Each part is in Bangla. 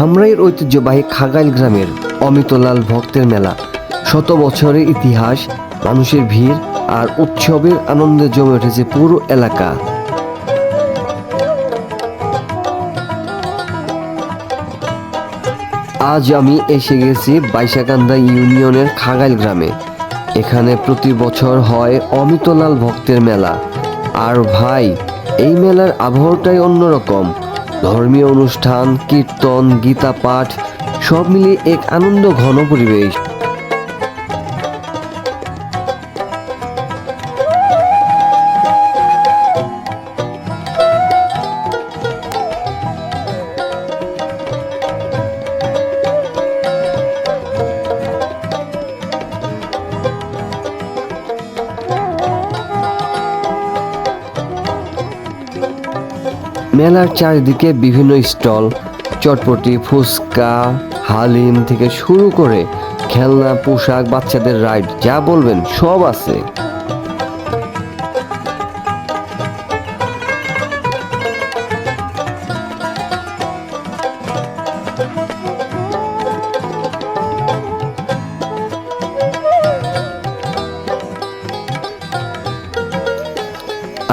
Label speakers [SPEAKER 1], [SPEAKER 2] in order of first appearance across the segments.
[SPEAKER 1] ধামরাইয়ের ঐতিহ্যবাহী খাগাইল গ্রামের অমিতলাল ভক্তের মেলা। শত বছরের ইতিহাস, মানুষের ভিড় আর উৎসবের আনন্দে জমে উঠেছে পুরো এলাকা। আজ আমি এসে গেছি বাইশাকান্দা ইউনিয়নের খাগাইল গ্রামে। এখানে প্রতি বছর হয় অমিতলাল ভক্তের মেলা। আর ভাই, এই মেলার আবহাওয়াটাই অন্যরকম। ধর্মীয় অনুষ্ঠান কীর্তন গীতা পাঠ সব মিলিয়ে এক আনন্দ ঘন পরিবেশ। মেলার চারিদিকে বিভিন্ন স্টল, চটপটি, ফুচকা, হালিম থেকে শুরু করে খেলনা, পোশাক, বাচ্চাদের রাইড, যা বলবেন, সব আছে।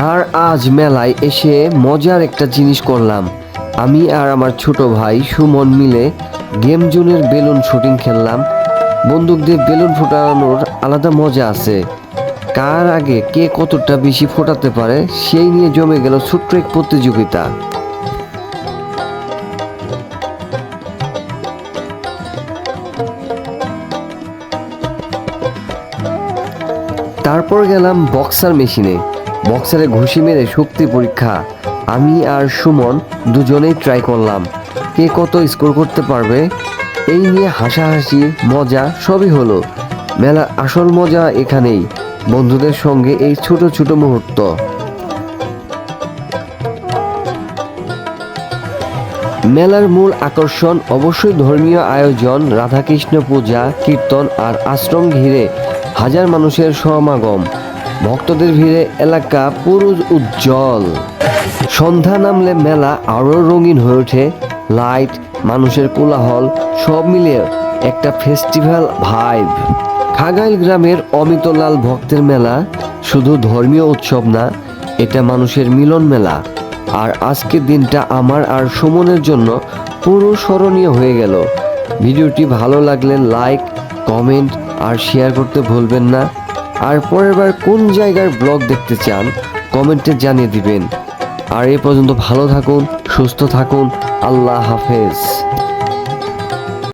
[SPEAKER 1] আর আজ মেলায় এসে মজার একটা জিনিস করলাম। আমি আর আমার ছোট ভাই সুমন মিলে গেম জোনের বেলুন শুটিং খেললাম। বন্দুক দিয়ে বেলুন ফোটানোর আলাদা মজা আছে। কার আগে কে কতটা বেশি ফোটাতে পারে, সেই নিয়ে জমে গেল ছোট্ট এক প্রতিযোগিতা। তারপর গেলাম বক্সার মেশিনে। বক্সারে ঘুষি মেরে শক্তি পরীক্ষা। আমি আর সুমন দুজনেই ট্রাই করলাম। কে কত স্কোর করতে পারবে? এই নিয়ে হাসাহাসি, মজা সবই হলো। মেলার আসল মজা এখানেই, বন্ধুদের সঙ্গে এই ছোট ছোট মুহূর্ত। মেলার মূল আকর্ষণ অবশ্যই ধর্মীয় আয়োজন, রাধাকৃষ্ণ পূজা, কীর্তন আর আশ্রম ঘিরে হাজার মানুষের সমাগম। ভক্তদের ভিড়ে এলাকা পুরো উজ্জ্বল। সন্ধ্যা নামলে মেলা আরও রঙিন হয়ে ওঠে। লাইট, মানুষের কোলাহল, সব মিলিয়ে একটা ফেস্টিভ্যাল ভাইব। খাগাইল গ্রামের অমিতলাল ভক্তের মেলা শুধু ধর্মীয় উৎসব না, এটা মানুষের মিলন মেলা। আর আজকের দিনটা আমার আর সুমনের জন্য পুরো স্মরণীয় হয়ে গেল। ভিডিওটি ভালো লাগলে লাইক, কমেন্ট আর শেয়ার করতে ভুলবেন না। আর পরের বার কোন জায়গার ব্লগ দেখতে চান, কমেন্টে জানিয়ে দিবেন। আর এ পর্যন্ত ভালো থাকুন, সুস্থ থাকুন, আল্লাহ হাফেজ।